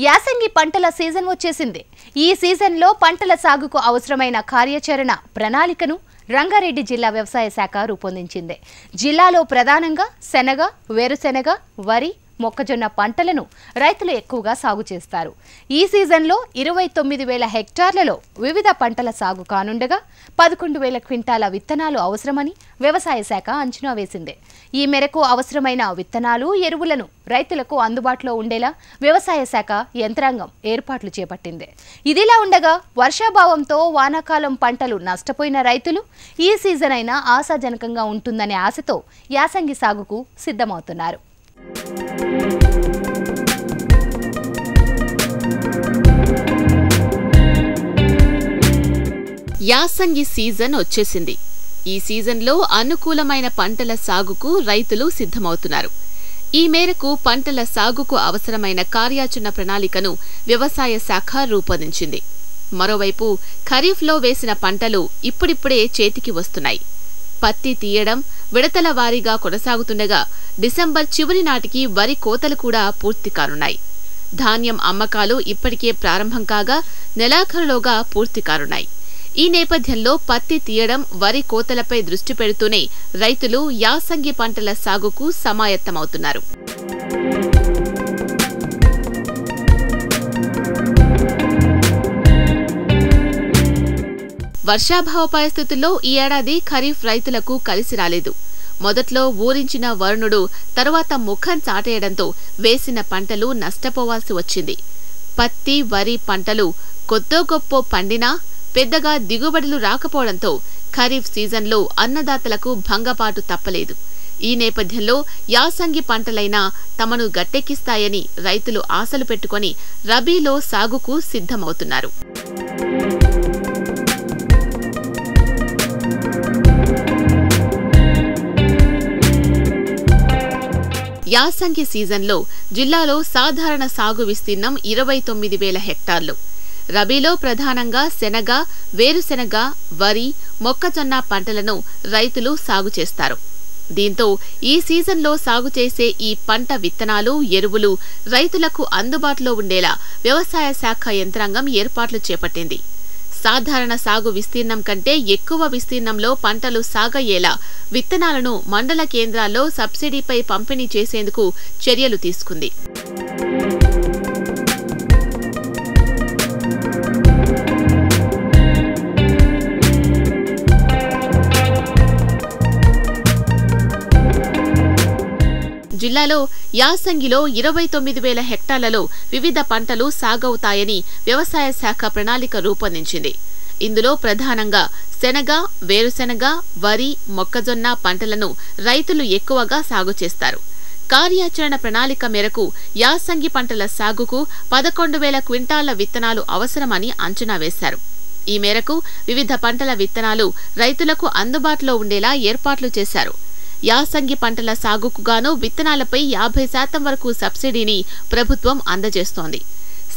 యాసంగి పంటల సీజన్ వచ్చేసింది. ఈ సీజన్లో పంటల సాగుకు అవసరమైన కార్యాచరణ ప్రణాళికను రంగారెడ్డి జిల్లా వ్యవసాయ శాఖ రూపొందించింది. జిల్లాలో ప్రధానంగా శనగ వేరుశెనగ వరి మొక్కజొన్న పంటలను రైతులు ఎక్కువగా సాగు చేస్తారు. ఈ సీజన్లో ఇరవై తొమ్మిది వేల హెక్టార్లలో వివిధ పంటల సాగు కానుండగా పదకొండు వేల క్వింటాల విత్తనాలు అవసరమని వ్యవసాయ శాఖ అంచనా వేసింది. ఈ మేరకు అవసరమైన విత్తనాలు ఎరువులను రైతులకు అందుబాటులో ఉండేలా వ్యవసాయ శాఖ యంత్రాంగం ఏర్పాట్లు చేపట్టింది. ఇదిలా ఉండగా వర్షాభావంతో వానాకాలం పంటలు నష్టపోయిన రైతులు ఈ సీజన్ అయినా ఆశాజనకంగా ఉంటుందనే ఆశతో యాసంగి సాగుకు సిద్ధమవుతున్నారు. యాసంగి సీజన్ వచ్చేసింది. ఈ సీజన్లో అనుకూలమైన పంటల సాగుకు రైతులు సిద్ధమవుతున్నారు. ఈ మేరకు పంటల సాగుకు అవసరమైన కార్యాచరణ ప్రణాళికను వ్యవసాయ శాఖ రూపొందించింది. మరోవైపు ఖరీఫ్లో వేసిన పంటలు ఇప్పుడిప్పుడే చేతికి వస్తున్నాయి. పత్తి తీయడం విడతల వారీగా కొనసాగుతుండగా డిసెంబర్ చివరి నాటికి వరి కోతలు కూడా పూర్తి కానున్నాయి. ధాన్యం అమ్మకాలు ఇప్పటికే ప్రారంభం కాగా నెలాఖరులోగా పూర్తి కానున్నాయి. ఈ నేపథ్యంలో పత్తి తీయడం వరి కోతలపై దృష్టి పెడుతూనే రైతులు యాసంగి పంటల సాగుకు సమాయత్తమవుతున్నారు. వర్షాభావ పరిస్థితుల్లో ఈ ఏడాది ఖరీఫ్ రైతులకు కలిసి రాలేదు. మొదట్లో ఊరించిన వరుణుడు తరువాత ముఖం చాటేయడంతో వేసిన పంటలు నష్టపోవాల్సి వచ్చింది. పత్తి వరి పంటలు కొద్దో గొప్పో పండినా పెద్దగా దిగుబడులు రాకపోవడంతో ఖరీఫ్ సీజన్లో అన్నదాతలకు భంగపాటు తప్పలేదు. ఈ నేపథ్యంలో యాసంగి పంటలైనా తమను గట్టెక్కిస్తాయని రైతులు ఆశలు పెట్టుకొని రబీలో సాగుకు సిద్ధమవుతున్నారు. యాసంగి సీజన్లో జిల్లాలో సాధారణ సాగు విస్తీర్ణం ఇరవై తొమ్మిది వేల హెక్టార్లు. రబీలో ప్రధానంగా శనగ వేరుశెనగ వరి మొక్కజొన్న పంటలను రైతులు సాగు చేస్తారు. దీంతో ఈ సీజన్లో సాగు చేసే ఈ పంట విత్తనాలు ఎరువులు రైతులకు అందుబాటులో ఉండేలా వ్యవసాయ శాఖ యంత్రాంగం ఏర్పాట్లు చేపట్టింది. సాధారణ సాగు విస్తీర్ణం కంటే ఎక్కువ విస్తీర్ణంలో పంటలు సాగయ్యేలా విత్తనాలను మండల కేంద్రాల్లో సబ్సిడీపై పంపిణీ చేసేందుకు చర్యలు తీసుకుంది. జిల్లాలో యాసంగిలో ఇరవై తొమ్మిది వేల హెక్టార్లలో వివిధ పంటలు సాగవుతాయని వ్యవసాయ శాఖ ప్రణాళిక రూపొందించింది. ఇందులో ప్రధానంగా శనగ వేరుశెనగ వరి మొక్కజొన్న పంటలను రైతులు ఎక్కువగా సాగు చేస్తారు. కార్యాచరణ ప్రణాళిక మేరకు యాసంగి పంటల సాగుకు పదకొండు వేల క్వింటాళ్ళ విత్తనాలు అవసరమని అంచనా వేశారు. ఈ మేరకు వివిధ పంటల విత్తనాలు రైతులకు అందుబాటులో ఉండేలా ఏర్పాట్లు చేశారు. యాసంగి పంటల సాగుకుగాను విత్తనాలపై యాభై శాతం వరకు సబ్సిడీని ప్రభుత్వం అందజేస్తోంది.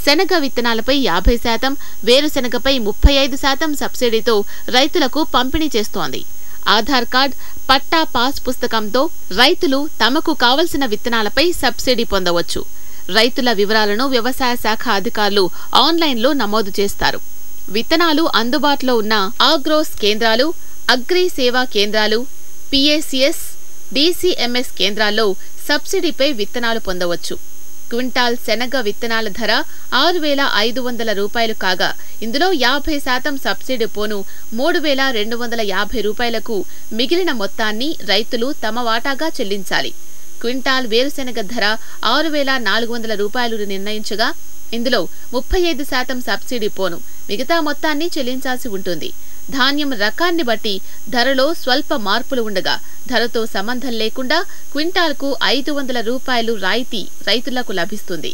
శనగ విత్తనాలపై యాభై శాతం వేరుశెనగపై ముప్పై ఐదు శాతం సబ్సిడీతో రైతులకు పంపిణీ చేస్తోంది. ఆధార్ కార్డ్ పట్టా పాస్ పుస్తకంతో రైతులు తమకు కావలసిన విత్తనాలపై సబ్సిడీ పొందవచ్చు. రైతుల వివరాలను వ్యవసాయ శాఖ అధికారులు ఆన్లైన్లో నమోదు చేస్తారు. విత్తనాలు అందుబాటులో ఉన్న ఆగ్రోస్ కేంద్రాలు అగ్రి సేవా కేంద్రాలు పిఏసిఎస్ డీసీఎంఎస్ కేంద్రాల్లో సబ్సిడీపై విత్తనాలు పొందవచ్చు. క్వింటాల్ శనగ విత్తనాల ధర ఆరు వేల ఐదు వందల రూపాయలు కాగా ఇందులో యాభై శాతం సబ్సిడీ పోను మూడు వేల రెండు వందల యాభై రూపాయలకు మిగిలిన మొత్తాన్ని రైతులు తమ వాటాగా చెల్లించాలి. క్వింటాల్ వేరుశెనగ ధర ఆరు వేల నాలుగు వందల రూపాయలు నిర్ణయించగా ఇందులో ముప్పై ఐదు శాతం సబ్సిడీ పోను మిగతా మొత్తాన్ని చెల్లించాల్సి ఉంటుంది. ధాన్యం రకాన్ని బట్టి ధరలో స్వల్ప మార్పులు ఉండగా ధరతో సంబంధం లేకుండా క్వింటాల్కు ఐదు వందల రూపాయలు రాయితీ రైతులకు లభిస్తుంది.